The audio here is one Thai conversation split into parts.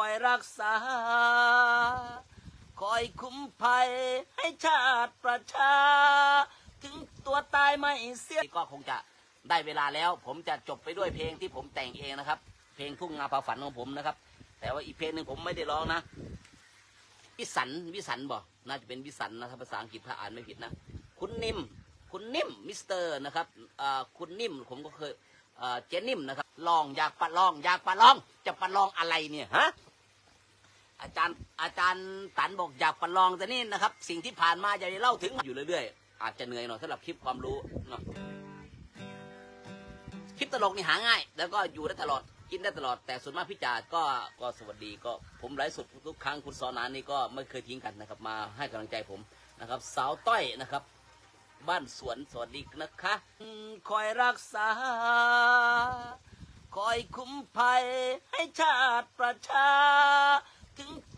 อยรักษา คอยคุ้มภัยให้ชาติประชา ถึงตัวตายไม่เสียก็คงจะได้เวลาแล้ว ผมจะจบไปด้วยเพลงที่ผมแต่งเองนะครับ เพลงทุ่งนาพาฝันของผมนะครับ แต่ว่าอีกเพลงหนึ่งผมไม่ได้ร้องนะวิสันวิสันบอกน่าจะเป็นวิสันนะภาษาอังกฤษถ้าอ่านไม่ผิดนะ คุณนิ่ม คุณนิ่มมิสเตอร์นะครับคุณนิ่มผมก็เคยเจนิ่มนะครับลองอยากประลองอยากประลองจะประลองอะไรเนี่ยฮะ อาจารย์อาจารย์ตันบอกอยากประลองแต่นี่นะครับ สิ่งที่ผ่านมาอยาได้เล่าถึงอยู่เรื่อยๆ อาจจะเหนื่อยหน่อยสำหรับคลิปความรู้เนาะคลิปตลกนี่หาง่าย แล้วก็อยู่ได้ตลอดกินได้ตลอดแต่ส่วนมากพี่จาดก็ก็สวัสดีก็ผมไลฟ์สดทุกครั้งคุณสอนานนี่ก็ไม่เคยทิ้งกันนะครับมาให้กำลังใจผมนะครับ สาวต้อยนะครับ บ้านสวนสวัสดีนะคะคอยรักษา คอยคุ้มภัยให้ชาติประชา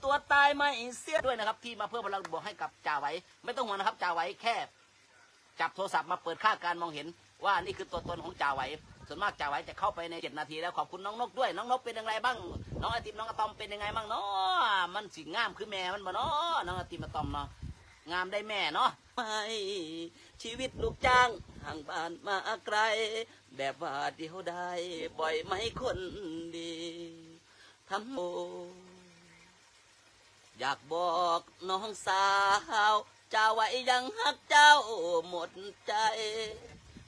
ตัวตายไม่เสียด้วยนะครับ ที่มาเพิ่มพลังบวกให้กับจ่าไว้ ไม่ต้องห่วงนะครับจ่าไว้แค่ จับโทรศัพท์มาเปิดค่าการมองเห็น ว่านี่คือตัวตนของจ่าไว้ส่วนมากจ่าไว้จะเข้าไปในเจ็ดนาทีแล้วขอบคุณน้องนกด้วย น้องนกเป็นยังไงบ้าง น้องไอติมน้องอะตอมเป็นยังไงบ้างเนาะมันสิงามคือแม่มันบ่เนาะน้องไอติมอะตอมเนาะงามได้แม่เนาะไม่ชีวิตลูกจ้างห่างบ้านมาไกล แบบว่าเดียวได้บ่อยไหมคนดีทำโอ อยากบอกน้องสาวจ้าไว้ยังฮักเจ้าหมดใจ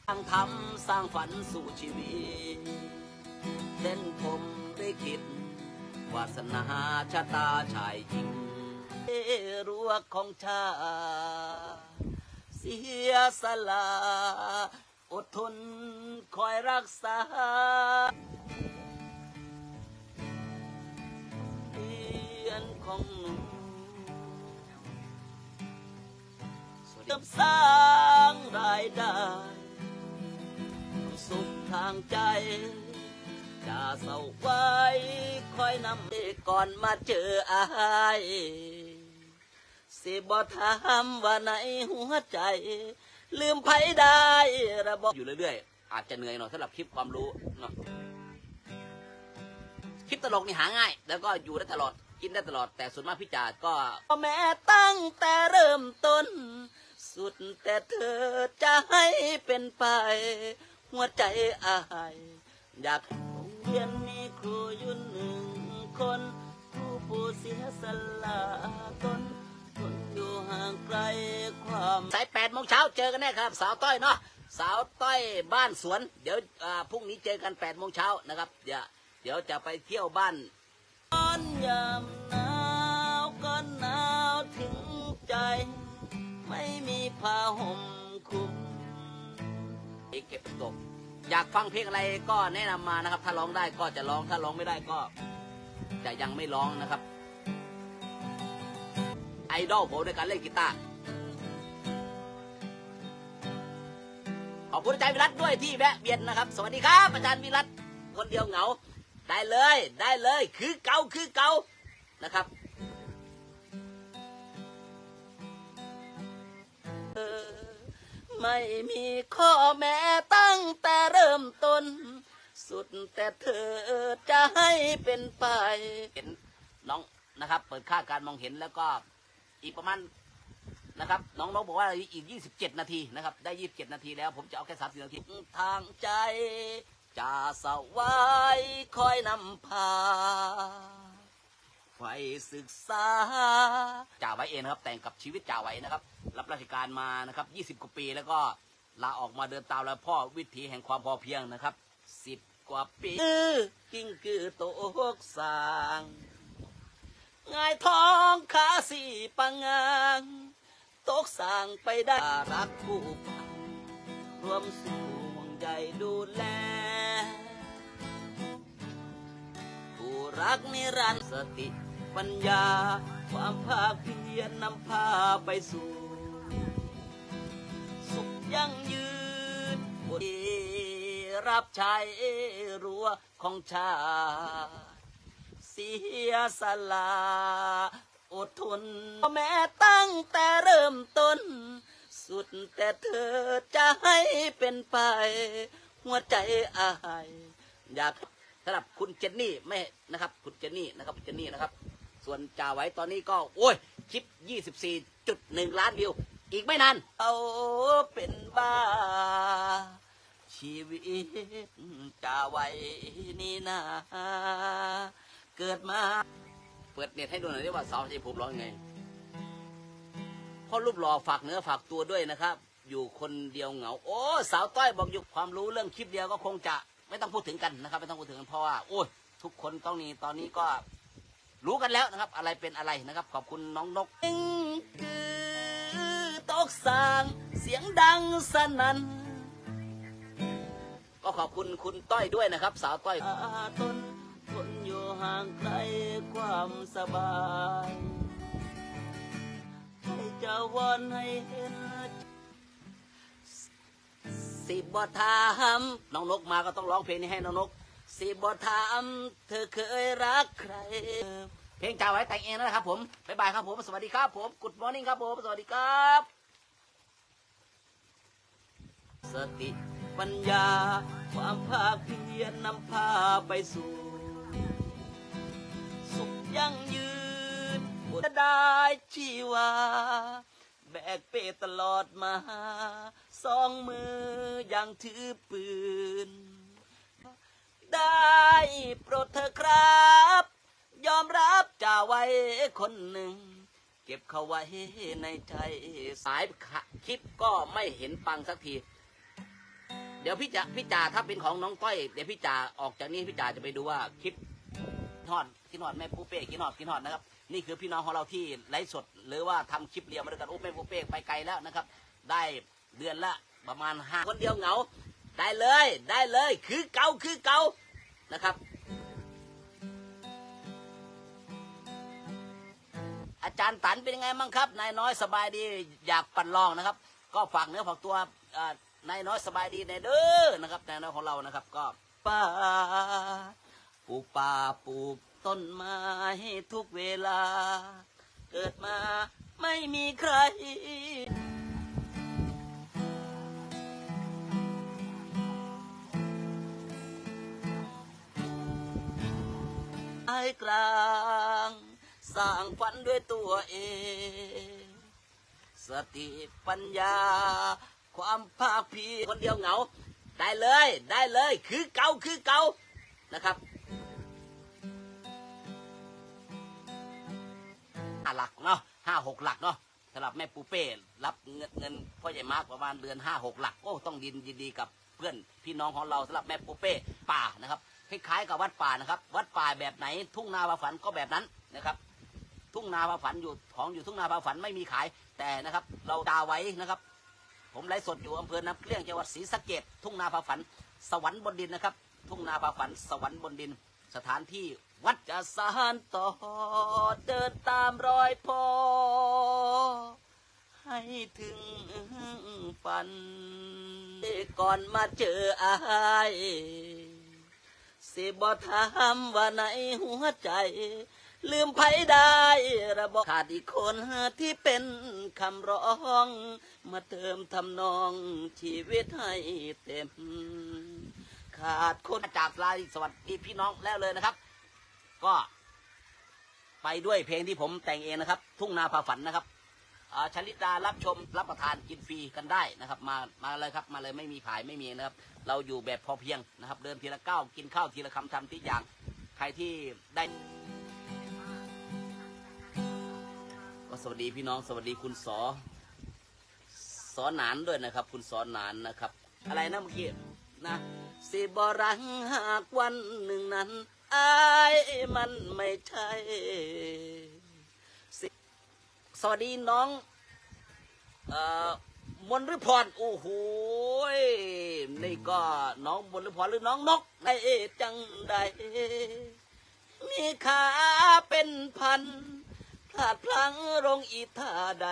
สร้างทำสร้างฝันสู่ชีวิตเส้นผมได้คิดวาสนาชะตาชายหญิงรั้วของชาเสียสละอดทนคอยรักษาเพียนของหนู เริ่มสร้างรายได้สุขทางใจจะเศร้าไว้คอยนำไปก่อนมาเจออายสิบอถามว่าในหัวใจ ลืมไผได้ระบอกอยู่เรื่อยๆ อาจจะเหนื่อยหน่อยสำหรับคลิปความรู้เนาะคลิปตลกนี่หาง่าย แล้วก็อยู่ได้ตลอดกินได้ตลอดแต่ส่วนมากพี่จาดก็แม้ตั้งแต่เริ่มต้น สุดแต่เธอจะให้เป็นไป หัวใจอาย อยากให้โรงเรียนมีครูอยู่หนึ่งคนครูผู้เสียสละตนทนอยู่ห่างไกลความสายแปดโมงเช้าเจอกันแน่ครับ สาวต้อยเนาะสาวต้อยบ้านสวน เดี๋ยวอาพรุ่งนี้เจอกันแปดโมงเช้านะครับ เดี๋ยวเดี๋ยวจะไปเที่ยวบ้านนยาม ไม่มีผ้าห่มคลุมเก็บตก อยากฟังเพลงอะไรก็แนะนำมานะครับ ถ้าร้องได้ก็จะร้องถ้าร้องไม่ได้ก็ จะยังไม่ร้องนะครับ ไอดอลผมในการเล่นกีตาร์ขอบคุณอาจารย์วิรัตด้วยที่แวะเวียนนะครับ สวัสดีครับ อาจารย์วิรัตคนเดียวเหงา ได้เลยได้เลย คือเก่าคือเก่านะครับ ไม่มีข้อแม้ตั้งแต่เริ่มต้น สุดแต่เธอจะให้เป็นไปเห็นน้องนะครับ เปิดค่าการมองเห็นแล้วก็อีกประมาณนะครับ น้องนกบอกว่าอีก 27 นาทีนะครับ ได้ 27 นาทีแล้ว ผมจะเอาแค่30นาทีทางใจจะสวายคอยนำพา ฟศึกษาจ่าไว้เองนะครับ แต่งกับชีวิตจ่าไว้นะครับ รับราชการมานะครับ 20 กว่าปีแล้วก็ลาออกมาเดินตามแล้วพ่อวิถีแห่งความพอเพียงนะครับ 10 กว่าปีกิ้งคือโตกสางงายท้องขาสี่ปังงางตกสางไปได้รักผู้พันรวมสู่ห่วงใยดูแลผู้รักนิรันดร์สติ ปัญญา ความภาคเพียรนำพาไปสู่ สุขยั่งยืนบุรีรับใช้รั้วของชาเสียสละอดทนแม้ตั้งแต่เริ่มต้น สุดแต่เธอจะให้เป็นไป หัวใจอาย อยากสำหรับคุณเจนนี่ไม่นะครับ คุณเจนนี่นะครับเจนนี่นะครับ ส่วนจ่าไว้ตอนนี้ก็ โอ้ย คลิป 24.1 ล้านวิว อีกไม่นาน เอาเป็นบ้า ชีวิตจ่าไว้นี่นาเกิดมา เปิดเน็ตให้ดูหน่อยได้ว่าสาวชัยภูมิร้องยังไงพ่อรูปหล่อฝากเนื้อฝากตัวด้วยนะครับ อยู่คนเดียวเหงา โอ้ สาวต้อยบอกอยู่ความรู้เรื่องคลิปเดียวก็คงจะไม่ต้องพูดถึงกันนะครับ ไม่ต้องพูดถึงกันเพราะว่า โอ้ยทุกคนต้องนี้ตอนนี้ก็ รู้กันแล้วนะครับ อะไรเป็นอะไรนะครับ ขอบคุณน้องนกคือตกสางเสียงดังสนั่นก็ขอบคุณคุณต้อยด้วยนะครับ สาวต้อยอาทนทนอยู่ห่างไกลความสบายให้เจะวอนให้เห็นสิบบ่ถามน้องนกมาก็ต้องร้องเพลงนี้ให้น้องนก สิบบ่ถามเธอเคยรักใคร เพลงจ่าไว้แต่งเองนะครับผมบ๊ายบายครับผม สวัสดีครับผมกุดมอร์นิ่งครับผม สวัสดีครับ สติปัญญา ความภาคเพียรนำพาไปสู่ สุขยั่งยืนบุญได้ชีวา แบกเป้ตลอดมา สองมือยังถือปืน ได้ โปรดเธอครับ ยอมรับจ่าไว้คนหนึ่ง เก็บเขาไว้ในใจสายคลิปก็ไม่เห็นปังสักที เดี๋ยวพี่จ่าพี่จ่าถ้าเป็นของน้องก้อย เดี๋ยวพี่จ่าออกจากนี้พี่จ่าจะไปดูว่าคลิปทอดกินหอดแม่ปูเป้กินหอดกินหอดนะครับนี่คือพี่น้องของเราที่ไลฟ์สด หรือว่าทำคลิปเรียวมาด้วยกันโอ้แม่ปูเป้ไปไกลแล้วนะครับ ได้เดือนละประมาณห้าคนเดียวเหงา ได้เลยได้เลย คือเกาคือเกา นะครับ อาจารย์ตันเป็นยังไงบ้างครับนายน้อยสบายดีอยากปั่นลองนะครับ ก็ฝากเนื้อฝากตัวนายน้อยสบายดีในเด้อนะครับนายน้อยของเรานะครับ ก็ป่าปูป่าปลูกต้นไม้ทุกเวลา เกิดมาไม่มีใคร ไอ้กลาง สร้างฝันด้วยตัวเอง สติปัญญา ความภาคเพียรคนเดียวเหงา ได้เลยได้เลยคือเก่าคือเก่านะครับห้าหลักเนาะห้าหกหลักเนาะสำหรับแม่ปูเป้รับเงินเงินพ่อใหญ่มากประมาณเดือนห้าหกหลักโอ้ต้องดินยินดีกับเพื่อนพี่น้องของเราสำหรับแม่ปูเป้ป่านะครับ คล้ายๆกับวัดป่านะครับ วัดป่าแบบไหน ทุ่งนาบาฝันก็แบบนั้นนะครับ ทุ่งนาบาฝันอยู่ของอยู่ทุ่งนาบาฝันไม่มีขายแต่นะครับ เราดาไว้นะครับ ผมไลฟ์สดอยู่อำเภอน้ำเกลี้ยงจังหวัดศรีสะเกดทุ่งนาบาฝัน สวรรค์บนดินนะครับ ทุ่งนาบาฝัน สวรรค์บนดิน สถานที่วัดจะสานต่อเดินตามรอยพ่อให้ถึงฝัน ก่อนมาเจออาย สิบอถามว่าในหัวใจ ลืมไผได้ระบอกขาดอีกคนที่เป็นคำร้อง มาเติมทำนองชีวิตให้เต็ม ขาดคนจากลาสวัสดีพี่น้องแล้วเลยนะครับ ก็ ไปด้วยเพลงที่ผมแต่งเองนะครับ ทุ่งนาพาฝันนะครับ ชลิตารับชมรับประทานกินฟรีกันได้นะครับ มามาเลยครับมาเลยไม่มีขายไม่มีนะครับ เราอยู่แบบพอเพียงนะครับ เดินทีละก้าวกินข้าวทีละคำทำทีอย่างใครที่ได้ก็สวัสดีพี่น้องสวัสดีคุณสอสอหนานด้วยนะครับ คุณสอหนานนะครับ อะไรนะเมื่อกี้นะสิบรังหากวันหนึ่งนั้นอายมันไม่ใช่ สวัสดีน้องอมนฤพรโอ้โหนี่ก็น้องมนฤพรหรือน้องนกในจังใดมีขาเป็นพันพลาดพลั้งลงอีท่าใด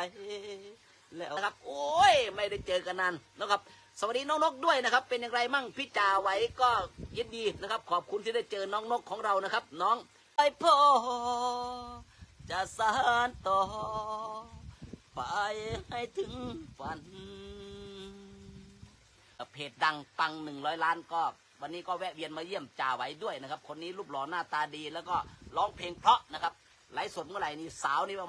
แล้วนะครับ โอ้ย ไม่ได้เจอกันนานนะครับ สวัสดีน้องนกด้วยนะครับ เป็นอย่างไรมั่งพี่จ่าไว้ก็ยินดีนะครับ ขอบคุณที่ได้เจอน้องนกของเรานะครับ น้องไอพ่อ จะสานต่อ ไปให้ถึงฝัน เพจดังปังหนึ่งร้อยล้านก็ วันนี้ก็แวะเวียนมาเยี่ยมจ่าไว้ด้วยนะครับ คนนี้รูปหล่อหน้าตาดีแล้วก็ร้องเพลงเพราะนะครับไลฟ์สดเมื่อไหร่นี่สาวนี่